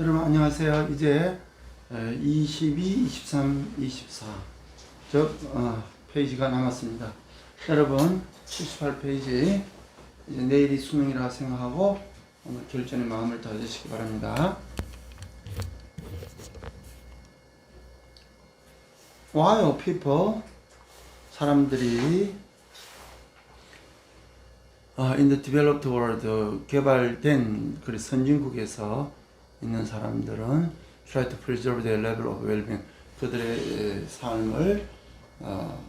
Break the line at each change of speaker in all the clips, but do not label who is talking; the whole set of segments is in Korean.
여러분 안녕하세요. 이제 에, 22, 23, 24. 저 어, 페이지가 남았습니다. 여러분 78페이지 이제 내일이 수능이라 생각하고 오늘 결전의 마음을 다지시기 바랍니다. While people 사람들이 아, in the developed world 개발된 그 선진국에서 있는 사람들은 try to preserve their level of well-being 그들의 에, 삶을 어,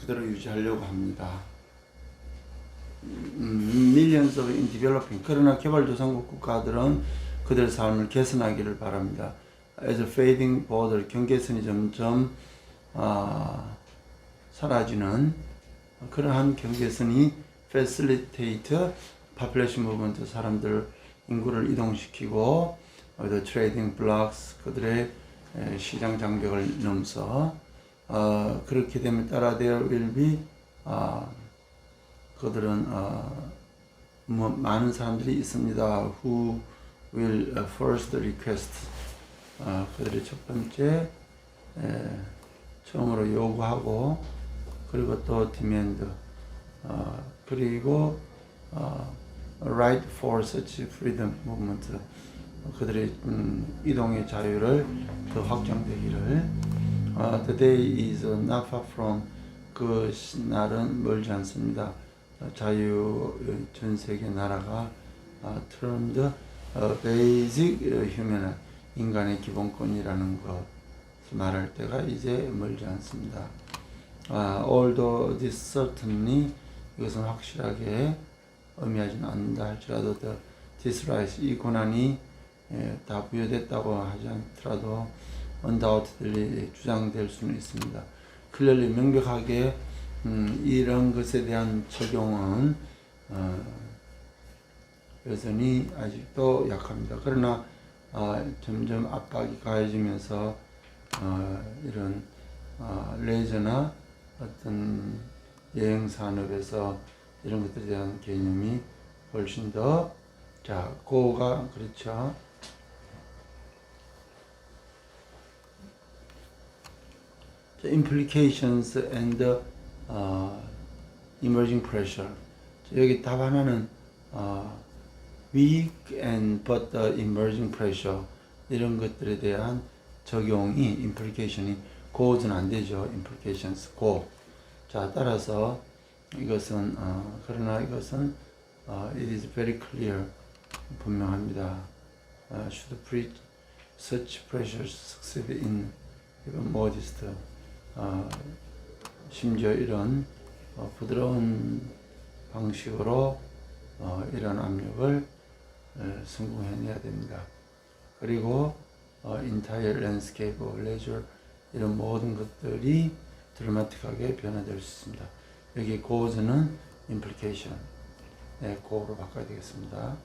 그대로 유지하려고 합니다. 음, millions of in developing 그러나 개발도상국 국가들은 그들의 삶을 개선하기를 바랍니다. As fading border 경계선이 점점 아, 사라지는 그러한 경계선이 facilitate population movement 사람들 인구를 이동시키고 어, the trading blocks 그들의 에, 시장 장벽을 넘어서 어, 그렇게 되면 따라 there will be 아, 그들은 어, 뭐 많은 사람들이 있습니다. who will uh, first request 어, 그들의 첫 번째 에, 처음으로 요구하고 그리고 또 demand 어, 그리고 어, right for such freedom movement 그들의 음, 이동의 자유를 더 확장되기를 어, the day is not far from 그 시- 날은 멀지 않습니다. 어, 자유 어, 전 세계 나라가 어, turned 어, basic 어, human 인간의 기본권이라는 것 말할 때가 이제 멀지 않습니다. 아, although this certainly 이것은 확실하게 의미하지는 않는다 할지라도 the, this right 이 고난이 예, 다 부여됐다고 하지 않더라도 undoubtedly 주장될 수는 있습니다. clearly 명백하게 음, 이런 것에 대한 적용은 어, 여전히 아직도 약합니다. 그러나 아, 점점 압박이 가해지면서 어, 이런 어, 레저나 어떤 여행 산업에서 이런 것들에 대한 개념이 훨씬 더 자, 고가 그렇죠. Implications and uh, emerging pressure. 자, 여기 답 하나는 어, weak and but emerging pressure 이런 것들에 대한 적용이 implication이 고는 안 되죠. implications 고. 자 따라서 이것은 어, 그러나 이것은 어, it is very clear 분명합니다. 어, should preach such pressures succeed in even modest 어, 심지어 이런 어, 부드러운 방식으로 어, 이런 압력을 에, 성공해내야 됩니다. 그리고 어, landscape of leisure 이런 모든 것들이 드라마틱하게 변화될 수 있습니다. 여기 고즈는 implication 네, 고로 바꿔야 되겠습니다.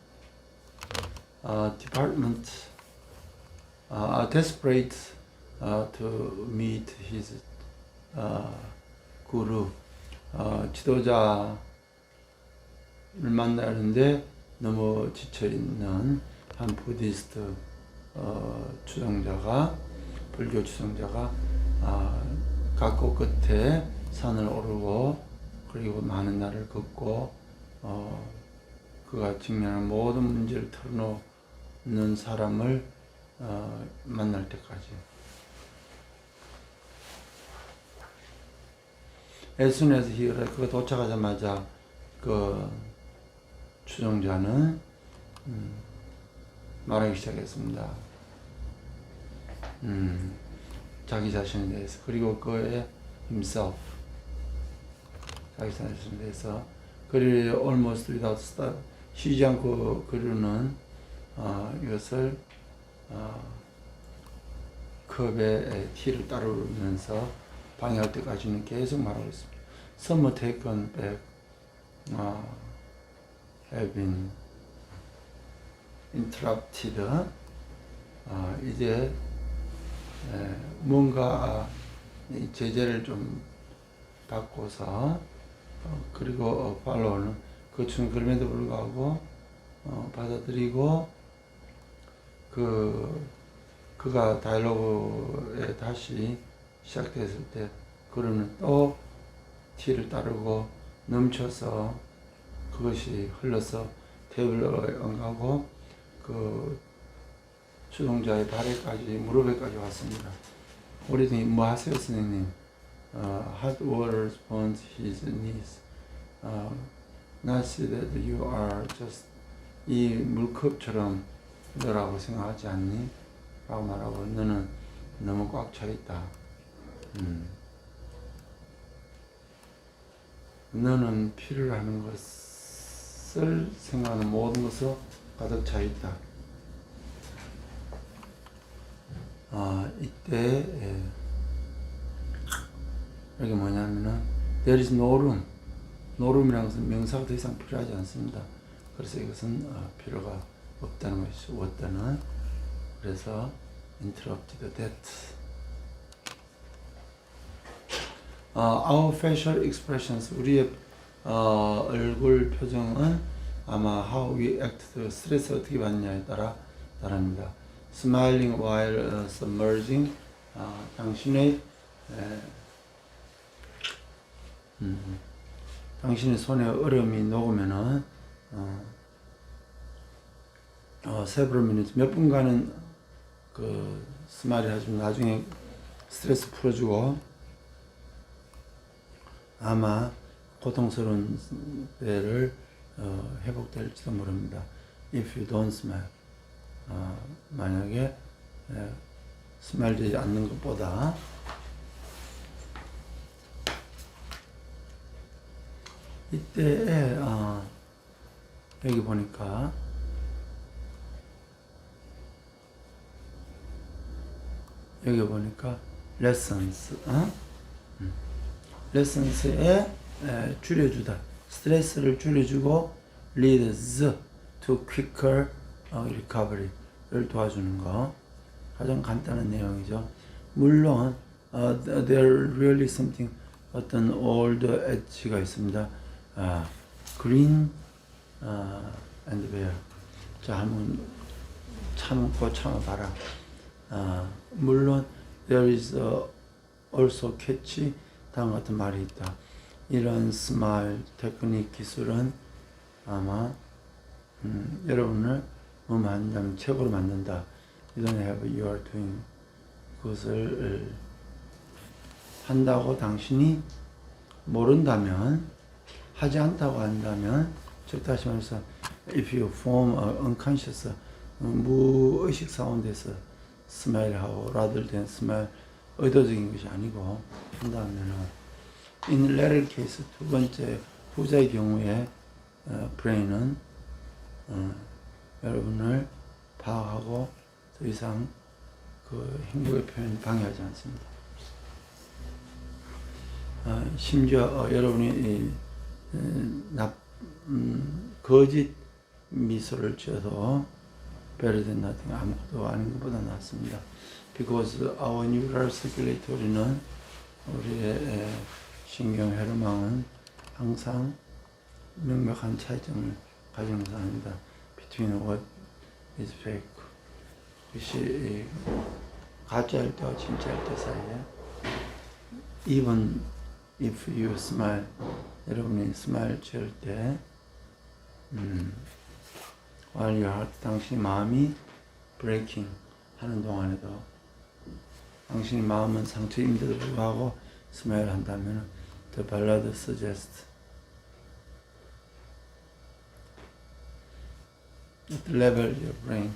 어, department uh, desperate uh, to meet his uh, guru 어, 지도자를 만나는데 너무 지쳐 있는 한 부디스트 어, 추종자가 불교 추종자가 아, 각고 끝에 산을 오르고 그리고 많은 날을 걷고 어, 그가 직면한 모든 문제를 털어놓는 사람을 어, 만날 때까지. As he 그가 도착하자마자 그 추종자는 음, 말하기 시작했습니다. 음, 자기 자신에 대해서 그리고 그의 himself 자기 자신에 대해서 그를 almost without stop 쉬지 않고 그르는 어, 이것을 어, 컵의 티를 따르면서 방해할 때까지는 계속 말하고 있습니다. Taken back uh, have been interrupted. 어, 이제 에, 뭔가 이 제재를 좀 바꿔서 어, 그리고 어, 팔로우는 그중 그럼에도 불구하고 어, 받아들이고 그 그가 다이alo그에 다시 시작됐을 때 그러는 또 티를 따르고 넘쳐서 그것이 흘러서 테이블에 엉가고 그 주동자의 발에까지 무릎에까지 왔습니다. 우리들이 뭐 하세요 선생님? 어, hot water upon his knees. 어, not see that you are just 이 물컵처럼 너라고 생각하지 않니? 라고 말하고 너는 너무 꽉 차 있다. 음. 너는 피를 하는 것을 생각하는 모든 것으로 가득 차 있다. 아, 이때 예. 여기 뭐냐면은 there is no room. room이라는 것은 명사가 더 이상 필요하지 않습니다. 그래서 이것은 어, 필요가 없다는 것이 없다는 그래서 interrupted that. 어, our facial expressions 우리의 어, 얼굴 표정은 아마 how we act 스트레스 어떻게 받느냐에 따라 다릅니다. Smiling while uh, submerging 어, 당신의 에, 음, 당신의 손에 얼음이 녹으면은 어, 어, several minutes 몇 분간은 그 스마일 해주면 나중에 스트레스 풀어주고 아마 고통스러운 때를 어, 회복될지도 모릅니다. If you don't smile, 어, 만약에 예, 스마일 되지 않는 것보다 이때 어, 여기 보니까 여기 보니까 lessons 어? 음. Lessons에 에, 줄여주다 스트레스를 줄여주고 leads to quicker 어, recovery를 도와주는 거 가장 간단한 내용이죠 물론 어, there really something 어떤 old edge가 있습니다 아, green 아, and where 자 한번 참고 참아봐라 아, 물론 there is also catch 다음 같은 말이 있다. 이런 스마일 테크닉 기술은 아마 음, 여러분을 뭐 만든다면 최고로 만든다. You don't have you are doing 그것을 한다고 당신이 모른다면 하지 않다고 한다면 즉 다시 말해서 if you form a unconscious 무의식 사운드에서 스마일하고 rather than smile 의도적인 것이 아니고 한다면은 in latter case 두 번째 후자의 경우에 어, 브레인은 어, 여러분을 파악하고 더 이상 그 행복의 표현 방해하지 않습니다. 어, 심지어 어, 여러분이 이, 음, 납, 음, 거짓 미소를 지어도 better than nothing 아무것도 아닌 것보다 낫습니다. Because our neural circulatory는 우리의 신경 회로망은 항상 명백한 차이점을 가지는 사람입니다. Between what is fake. 그것이 가짜일 때와 진짜일 때 사이에 even if you smile 여러분이 스마일 지을 때 음, while your heart 당신의 마음이 breaking 하는 동안에도 당신의 마음은 상처임에도 불구하고 스마일 한다면 the ballad suggests at the level your brain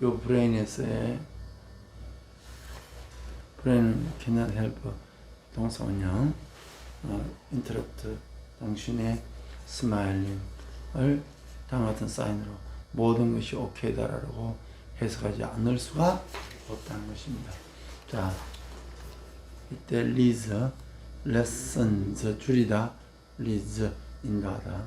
your brain에서의 brain cannot help 동사원형 어, interrupt 당신의 스마일링을 다음 같은 사인으로 모든 것이 오케이다라고 해석하지 않을 수가 없다는 것입니다. 자, 이때 리즈, 레슨즈 줄이다, 리즈 인도하다.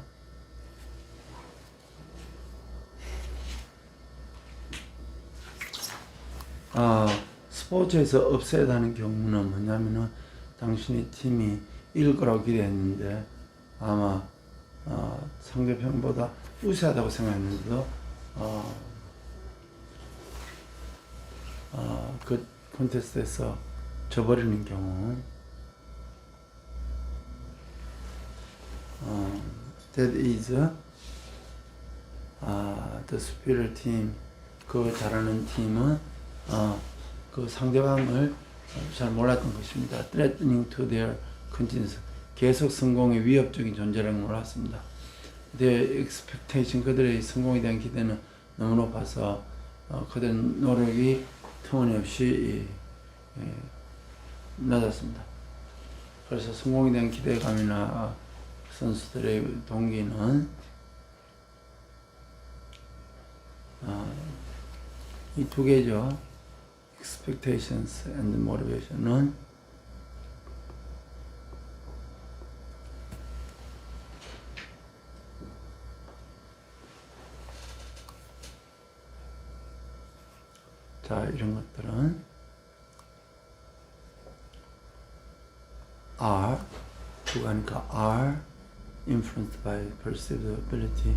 아, 스포츠에서 없애다는 경우는 뭐냐면은 당신의 팀이 이길 거라고 기대했는데 아마 어, 상대편보다 우세하다고 생각했는데도 어, 어, 그 콘테스트에서 져버리는 경우 어, that is uh, the superior team 그 잘하는 팀은 어, 그 상대방을 잘 몰랐던 것입니다. threatening to their continuous 계속 성공의 위협적인 존재라는 걸 몰랐습니다. Their expectation 그들의 성공에 대한 기대는 너무 높아서 어, 그들 노력이 터무니없이 예, 예, 낮았습니다. 그래서 성공에 대한 기대감이나 선수들의 동기는 어, 이두 개죠. expectations and motivation은 자 이런 것들은 are 주가니까 are influenced by perceived ability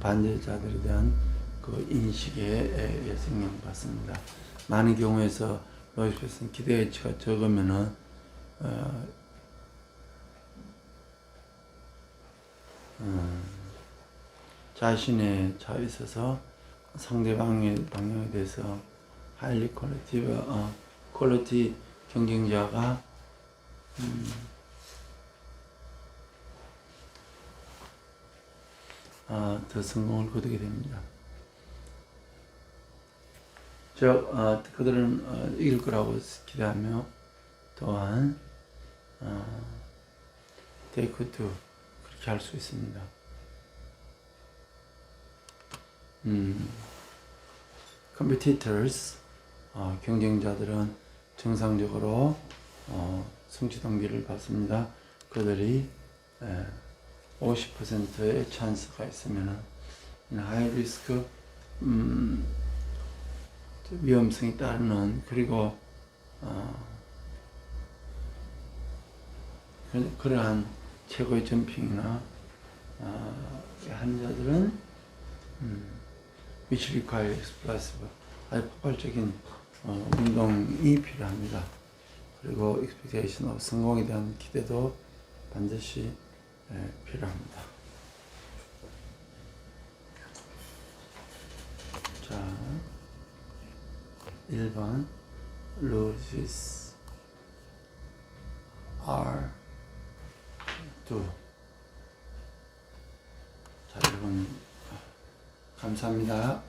반대자들에 대한 그 인식에 같습니다. 많은 경우에서 로이스는 기대치가 적으면은 어, 음, 자신의 차에 있어서 상대방의 방향에 대해서 하일리 퀄리티 어, 퀄리티 경쟁자가 음, 아, 더 성공을 거두게 됩니다. 즉, 어, 그들은 어, 이길 거라고 기대하며 또한 어, do 그렇게 할 수 있습니다. 음, competitors 어, 경쟁자들은 정상적으로 어, 성취 동기를 받습니다. 그들이 에, 50%의 찬스가 있으면은 하이 리스크 음, 위험성이 따르는 그리고 어, 그- 그러한 최고의 점핑이나 어, 하는 자들은 음, require explosive 아주 폭발적인 어, 운동이 필요합니다. 그리고 expectation of 성공에 대한 기대도 반드시 예, 필요합니다. 자, 1번 loses are do 자, 여러분 감사합니다.